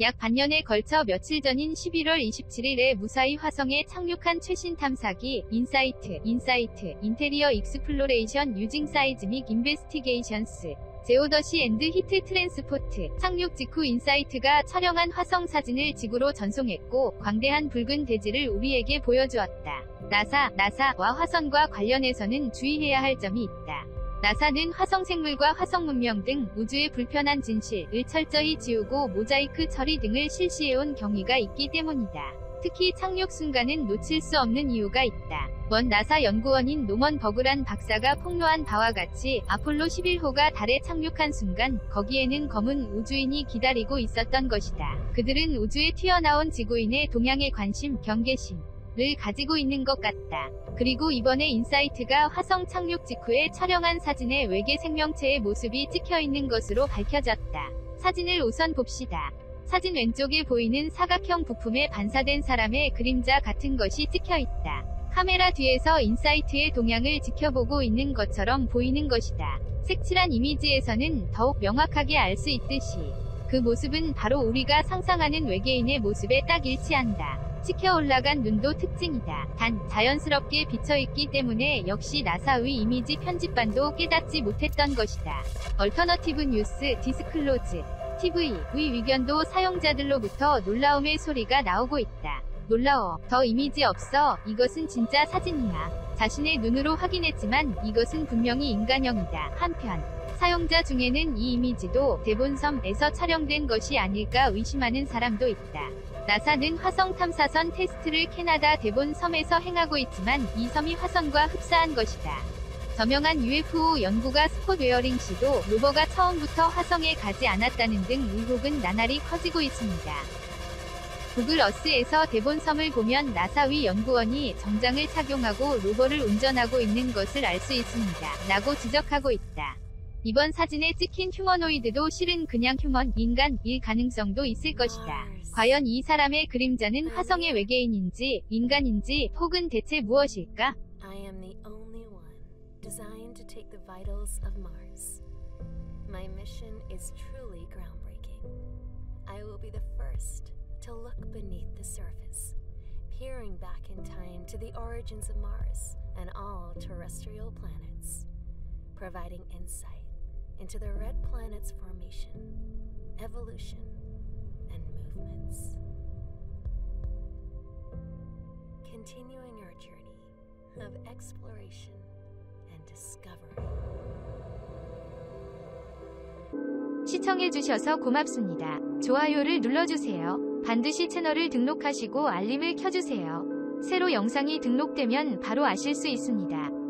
약 반년에 걸쳐 며칠 전인 11월 27일에 무사히 화성에 착륙한 최신 탐사기 인사이트, 인사이트, 인테리어 익스플로레이션 유징 사이즈믹 인베스티게이션스, 제오더시 앤드 히트 트랜스포트, 착륙 직후 인사이트가 촬영한 화성 사진을 지구로 전송했고, 광대한 붉은 대지를 우리에게 보여주었다. 나사, 나사와 화성과 관련해서는 주의해야 할 점이 있다. 나사는 화성 생물과 화성 문명 등 우주의 불편한 진실을 철저히 지우고 모자이크 처리 등을 실시해온 경위가 있기 때문이다. 특히 착륙 순간은 놓칠 수 없는 이유가 있다. 먼 나사 연구원인 노먼 버그란 박사가 폭로한 바와 같이 아폴로 11호가 달에 착륙한 순간 거기에는 검은 우주인이 기다리고 있었던 것이다. 그들은 우주에 튀어나온 지구인의 동양에 관심, 경계심, 를 가지고 있는 것 같다. 그리고 이번에 인사이트가 화성 착륙 직후에 촬영한 사진에 외계 생명체의 모습이 찍혀 있는 것으로 밝혀졌다. 사진을 우선 봅시다. 사진 왼쪽에 보이는 사각형 부품에 반사된 사람의 그림자 같은 것이 찍혀 있다. 카메라 뒤에서 인사이트의 동향을 지켜보고 있는 것처럼 보이는 것이다. 색칠한 이미지에서는 더욱 명확하게 알 수 있듯이 그 모습은 바로 우리가 상상하는 외계인의 모습에 딱 일치한다. 치켜 올라간 눈도 특징이다. 단, 자연스럽게 비쳐있기 때문에 역시 나사의 이미지 편집반도 깨닫지 못했던 것이다. 얼터너티브 뉴스 디스클로즈 TV의 의견도 사용자들로부터 놀라움의 소리가 나오고 있다. 놀라워. 더 이미지 없어. 이것은 진짜 사진이야. 자신의 눈으로 확인했지만 이것은 분명히 인간형이다. 한편, 사용자 중에는 이 이미지도 대본섬에서 촬영된 것이 아닐까 의심하는 사람도 있다. 나사는 화성 탐사선 테스트를 캐나다 대본 섬에서 행하고 있지만 이 섬이 화성과 흡사한 것이다. 저명한 UFO 연구가 스콧 웨어링 씨도 로버가 처음부터 화성에 가지 않았다는 등 의혹은 나날이 커지고 있습니다. 구글 어스에서 대본섬을 보면 나사 위 연구원이 정장을 착용하고 로버를 운전하고 있는 것을 알 수 있습니다. 라고 지적하고 있다. 이번 사진에 찍힌 휴머노이드도 실은 그냥 휴먼, 인간일 가능성도 있을 것이다. 과연 이 사람의 그림자는 화성의 외계인인지, 인간인지, 혹은 대체 무엇일까? I am the only one designed to take the vitals of Mars. My mission is truly groundbreaking. I will be the first to look beneath the surface, peering back in time to the origins of Mars and all terrestrial planets, providing insight into the red planet's formation, evolution, and movements. Continuing our journey of exploration and discovery. 시청해주셔서 고맙습니다. 좋아요를 눌러주세요. 반드시 채널을 등록하시고 알림을 켜주세요. 새로 영상이 등록되면 바로 아실 수 있습니다.